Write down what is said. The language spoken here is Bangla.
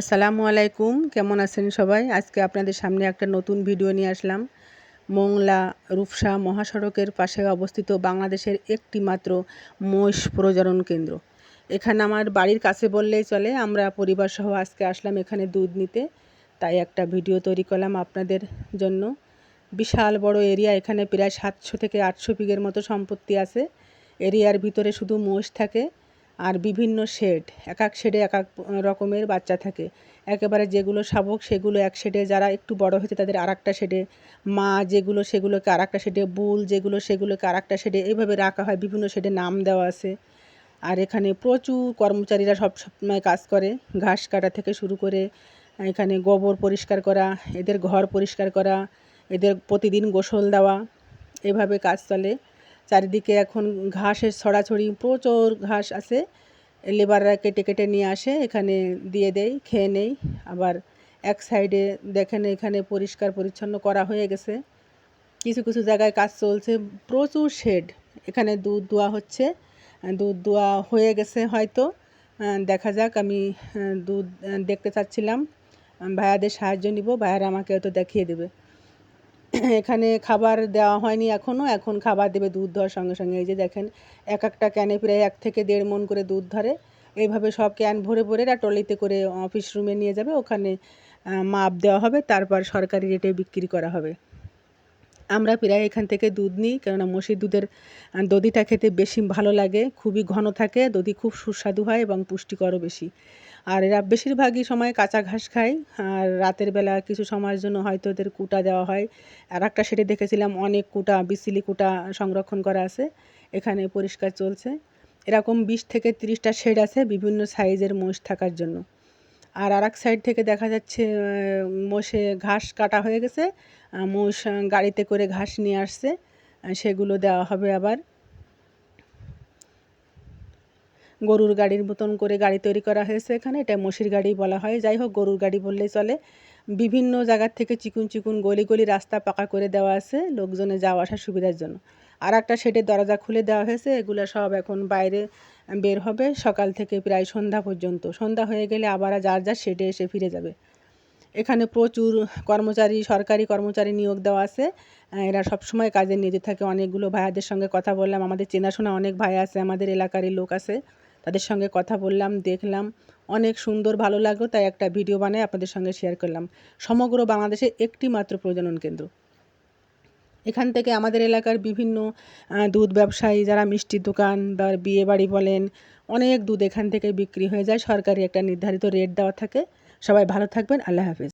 আসসালামু আলাইকুম। কেমন আছেন সবাই? আজকে আপনাদের সামনে একটা নতুন ভিডিও নিয়ে আসলাম। মোংলা রূপসা মহাসড়কের পাশে অবস্থিত বাংলাদেশের একটি মাত্র মহিষ প্রজনন কেন্দ্র। এখানে আমার বাড়ির কাছে বললেই চলে, আমরা পরিবার সহ আজকে আসলাম এখানে দুধ নিতে। তাই একটা ভিডিও তৈরি করলাম আপনাদের জন্য। বিশাল বড় এরিয়া, এখানে প্রায় সাতশো থেকে আটশো বিঘের মতো সম্পত্তি আছে। এরিয়ার ভিতরে শুধু মহিষ থাকে। আর বিভিন্ন শেড, এক এক শেডে এক এক রকমের বাচ্চা থাকে। একেবারে যেগুলো শাবক, সেগুলো এক শেডে যারা একটু বড় হয়েছে তাদের আর একটা শেডে মা, যেগুলো সেগুলোকে আর একটা শেডে বুল, যেগুলো সেগুলোকে আর একটা শেডে এইভাবে রাখা হয়, বিভিন্ন শেডে নাম দেওয়া আছে। আর এখানে প্রচুর কর্মচারীরা সব সময় কাজ করে। ঘাস কাটা থেকে শুরু করে এখানে গোবর পরিষ্কার করা, এদের ঘর পরিষ্কার করা, এদের প্রতিদিন গোসল দেওয়া, এভাবে কাজ চলে। চারিদিকে এখন ঘাসের ছড়াছড়ি, প্রচুর ঘাস আছে। লেবাররা কেটে কেটে নিয়ে আসে, এখানে দিয়ে দেয় খেয়ে নেই। আবার এক সাইডে দেখেন এখানে পরিষ্কার পরিচ্ছন্ন করা হয়ে গেছে। কিছু কিছু জায়গায় কাজ চলছে, প্রচুর শেড। এখানে দুধ দোয়া হচ্ছে, দুধ দোয়া হয়ে গেছে হয়তো। দেখা যাক, আমি দুধ দেখতে চাচ্ছিলাম। ভাইয়াদের সাহায্য নিব, ভাইয়ারা আমাকে হয়তো দেখিয়ে দেবে। এখানে খাবার দেওয়া হয়নি এখনও এখন খাবার দেবে দুধ ধোয়ার সঙ্গে সঙ্গে। এই যে দেখেন, এক একটা ক্যানে প্রায় এক থেকে দেড় মন করে দুধ ধরে। এইভাবে সব ক্যান ভরে ভরে এরা ট্রলিতে করে অফিস রুমে নিয়ে যাবে। ওখানে মাপ দেওয়া হবে, তারপর সরকারি রেটে বিক্রি করা হবে। আমরা প্রায় এখান থেকে দুধ নিই, কেননা মসির দুধের দধিটা খেতে বেশি ভালো লাগে। খুবই ঘন থাকে, দধি খুব সুস্বাদু হয় এবং পুষ্টিকরও বেশি। আর এরা বেশিরভাগই সময় কাঁচা ঘাস খায়। আর রাতের বেলা কিছু সময়ের জন্য হয়তো ওদের কুটা দেওয়া হয়। আর একটা সেটে দেখেছিলাম, অনেক কুটা, বিসিলি কুটা সংরক্ষণ করা আছে। এখানে পরিষ্কার চলছে। এরকম বিশ থেকে তিরিশটা শেড আছে বিভিন্ন সাইজের মোষ থাকার জন্য। আর আর এক সাইড থেকে দেখা যাচ্ছে মোষে ঘাস কাটা হয়ে গেছে। মোষ গাড়িতে করে ঘাস নিয়ে আসছে। সেগুলো দেওয়া হবে আবার। গরুর গাড়ির মতন করে গাড়ি তৈরি করা হয়েছে এখানে। এটা মোষের গাড়ি বলা হয়। যাই হোক, গরুর গাড়ি বললেই চলে। বিভিন্ন জায়গার থেকে চিকুন চিকুন গলি গলি রাস্তা পাকা করে দেওয়া আছে, লোকজনে যাওয়া আসার সুবিধার জন্য। আর একটা শেডের দরজা খুলে দেওয়া হয়েছে, এগুলো সব এখন বাইরে বের হবে সকাল থেকে প্রায় সন্ধ্যা পর্যন্ত। সন্ধ্যা হয়ে গেলে আবার যার যার শেডে এসে ফিরে যাবে। এখানে প্রচুর কর্মচারী, সরকারি কর্মচারী নিয়োগ দেওয়া আছে। এরা সবসময় কাজে নিয়ে থাকে। অনেকগুলো ভাইয়াদের সঙ্গে কথা বললাম। আমাদের চেনাশোনা অনেক ভাই আছে, আমাদের এলাকারই লোক আছে। তাদের সঙ্গে কথা বললাম, দেখলাম। অনেক সুন্দর, ভালো লাগল, তাই একটা ভিডিও বানায় আপনাদের সঙ্গে শেয়ার করলাম। সমগ্র বাংলাদেশে একটি মাত্র প্রজনন কেন্দ্র। এখান থেকে আমাদের এলাকার বিভিন্ন দুধ ব্যবসায়ী যারা মিষ্টির দোকান বা বিয়ে বাড়ি বলেন, অনেক দুধ এখান থেকে বিক্রি হয়ে যায়। সরকারি একটা নির্ধারিত রেট দেওয়া থাকে। সবাই ভালো থাকবেন, আল্লাহ হাফিজ।